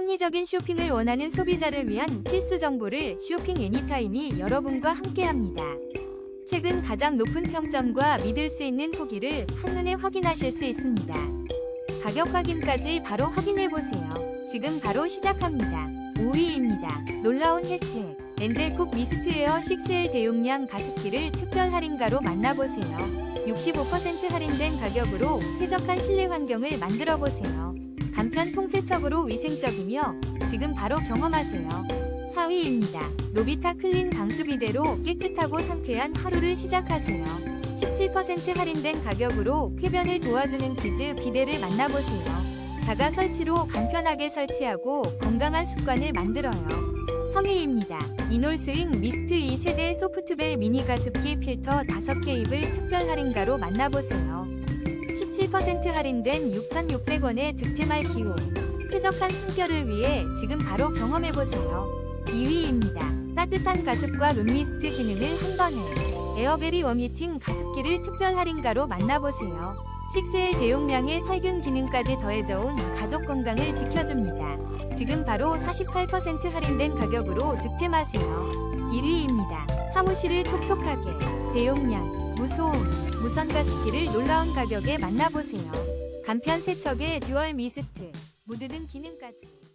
합리적인 쇼핑을 원하는 소비자를 위한 필수 정보를 쇼핑 애니타임이 여러분과 함께합니다. 최근 가장 높은 평점과 믿을 수 있는 후기를 한눈에 확인하실 수 있습니다. 가격 확인까지 바로 확인해 보세요. 지금 바로 시작합니다. 5위입니다. 놀라운 혜택. 엔젤콕 미스트에어 6L 대용량 가습기를 특별 할인가로 만나보세요. 65% 할인된 가격으로 쾌적한 실내 환경을 만들어 보세요. 간편 통세척으로 위생적이며 지금 바로 경험하세요. 4위입니다. 노비타 클린 방수비데로 깨끗하고 상쾌한 하루를 시작하세요. 17% 할인된 가격으로 쾌변을 도와주는 비즈 비데를 만나보세요. 자가 설치로 간편하게 설치하고 건강한 습관을 만들어요. 3위입니다. 이놀스윙 미스트 2세대 소프트벨 미니 가습기 필터 5개 입을 특별 할인가로 만나보세요. 17% 할인된 6,600원의 득템할 기호. 쾌적한 숨결을 위해 지금 바로 경험해보세요. 2위입니다. 따뜻한 가습과 룸미스트 기능을 한 번에. 에어베리 웜히팅 가습기를 특별 할인가로 만나보세요. 6L 대용량의 살균 기능까지 더해져 온 가족 건강을 지켜줍니다. 지금 바로 48% 할인된 가격으로 득템하세요. 1위입니다. 사무실을 촉촉하게 대용량 무소음 무선 가습기를 놀라운 가격에 만나보세요. 간편 세척에 듀얼 미스트 무드 등 기능까지